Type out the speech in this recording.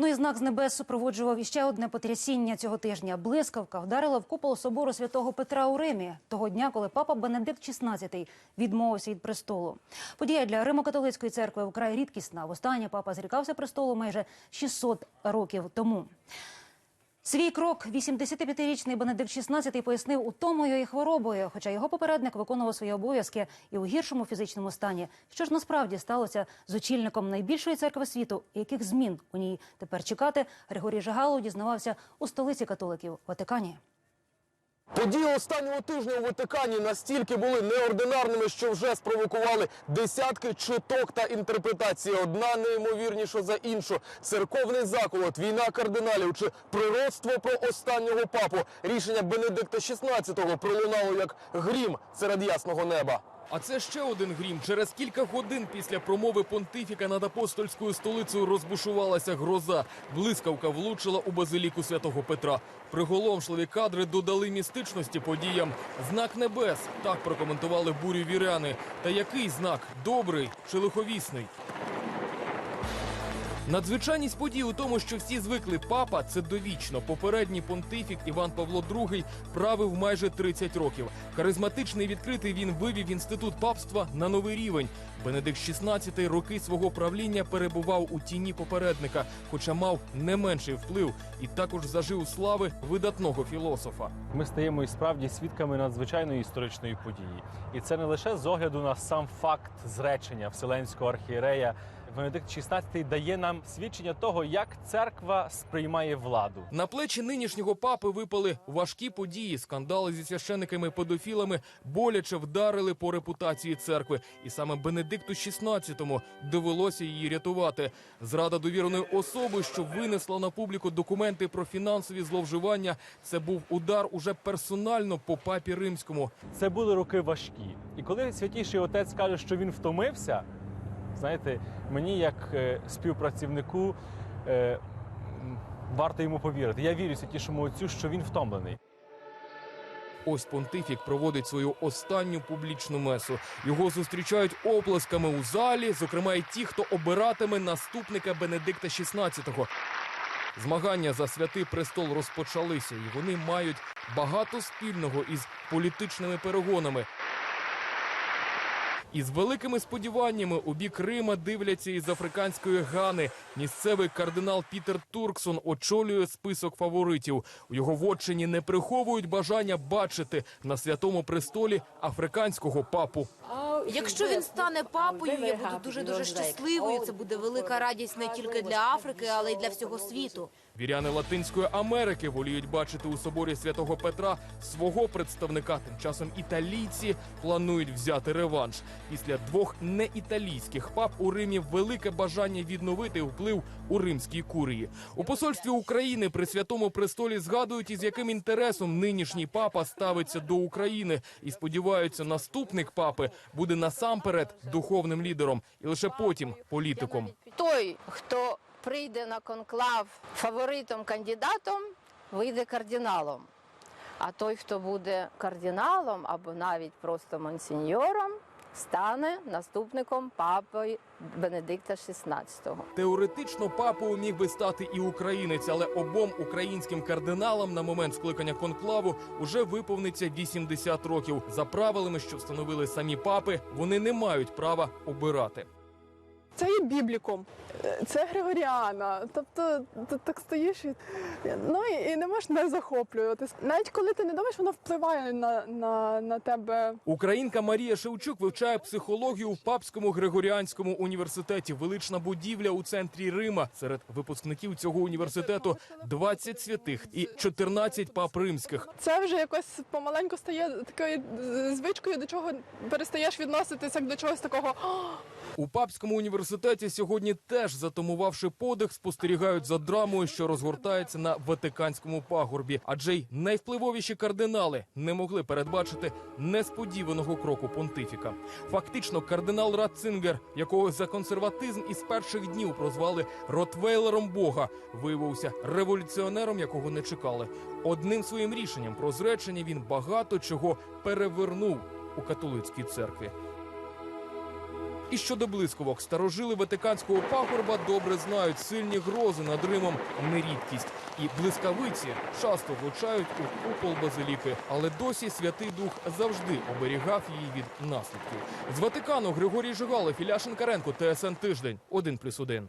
Ну і знак з небес супроводжував іще одне потрясіння цього тижня. Блискавка вдарила в купол собору святого Петра у Римі того дня, коли папа Бенедикт XVI відмовився від престолу. Подія для Римо-католицької церкви вкрай рідкісна. Востаннє папа зрікався престолу майже 600 років тому. Свій крок 85-річний Бенедикт XVI пояснив утомою і хворобою, хоча його попередник виконував свої обов'язки і у гіршому фізичному стані. Що ж насправді сталося з очільником найбільшої церкви світу, і яких змін у ній тепер чекати, Григорій Жигалов дізнавався у столиці католиків Ватикані. Події останнього тижня у Ватикані настільки були неординарними, що вже спровокували десятки чуток та інтерпретацій. Одна неймовірніша за іншу. Церковний заколот, війна кардиналів чи пророцтво про останнього папу. Рішення Бенедикта XVI пролунало як грім серед ясного неба. А це ще один грім. Через кілька годин після промови понтифіка над апостольською столицею розбушувалася гроза. Блискавка влучила у базиліку святого Петра. Приголомшливі кадри додали містичності подіям. Знак небес так прокоментували бурю віряни. Та який знак добрий чи лиховісний? Надзвичайність подій у тому, що всі звикли папа це довічно. Попередній понтифік Іван Павло II правив майже 30 років. Харизматичний відкритий він вивів інститут папства на новий рівень. Бенедикт XVI роки свого правління перебував у тіні попередника, хоча мав не менший вплив і також зажив слави видатного філософа. Ми стаємо і справді свідками надзвичайної історичної події. І це не лише з огляду на сам факт зречення вселенського архієрея. Венедикт XVI дає нам свідчення того, як церква сприймає владу. На плечі нинішнього папи випали важкі події. Скандали зі священиками-педофілами боляче вдарили по репутації церкви. І саме Бенедикту XVI довелося її рятувати. Зрада довіреної особи, що винесла на публіку документи про фінансові зловживання, це був удар уже персонально по папі римському. Це були роки важкі. І коли святіший отець каже, що він втомився, знаєте, мені як е, співпрацівнику е, варто йому повірити. Я вірю святішому отцю, що він втомлений. Ось понтифік проводить свою останню публічну месу. Його зустрічають оплесками у залі, зокрема й ті, хто обиратиме наступника Бенедикта XVI. Змагання за святий престол розпочалися, і вони мають багато спільного із політичними перегонами. Із великими сподіваннями у бік Рима дивляться із африканської Гани. Місцевий кардинал Пітер Турксон очолює список фаворитів. У його вотчині не приховують бажання бачити на святому престолі африканського папу. Якщо він стане папою, я буду дуже дуже щасливою. Це буде велика радість не тільки для Африки, але й для всього світу. Віряни Латинської Америки воліють бачити у соборі святого Петра свого представника. Тим часом італійці планують взяти реванш. Після двох неіталійських пап у Римі велике бажання відновити вплив у римській курії. У посольстві України при святому престолі згадують, із яким інтересом нинішній папа ставиться до України і сподіваються, наступник папи буде насамперед духовним лідером і лише потім політиком. той, хто прийде на конклав фаворитом кандидатом, вийде кардиналом. А той, хто буде кардиналом або навіть просто монсеньором, стане наступником папи Бенедикта XVI. Теоретично папою міг би стати і українець, але обом українським кардиналам на момент скликання конклаву уже виповниться 80 років. За правилами, що встановили самі папи, вони не мають права обирати. Це є бібліком, це Григоріана. Тобто ти так стоїш і ну і, і не можеш не захоплюватись. Навіть коли ти не думаєш, воно впливає на, на, на тебе. Українка Марія Шевчук вивчає психологію в папському григоріанському університеті. Велична будівля у центрі Рима. Серед випускників цього університету 20 святих і 14 пап римських. Це вже якось помаленьку стає такою звичкою, до чого перестаєш відноситися як до чогось такого. «О, У папському університеті сьогодні теж затумувавши подих, спостерігають за драмою, що розгортається на Ватиканському пагорбі. Адже й найвпливовіші кардинали не могли передбачити несподіваного кроку понтифіка. Фактично, кардинал Ратцингер, якого за консерватизм із перших днів прозвали Ротвейлером Бога, виявився революціонером, якого не чекали. Одним своїм рішенням про зречення він багато чого перевернув у католицькій церкві. І щодо блискавок, старожили Ватиканського пагорба добре знають сильні грози над Римом не рідкість. І блискавиці часто влучають у купол базиліки, але досі Святий Дух завжди оберігав її від наслідків. З Ватикану Григорій Жигалов, Ілля Шинкаренко, ТСН Тиждень, 1+,1.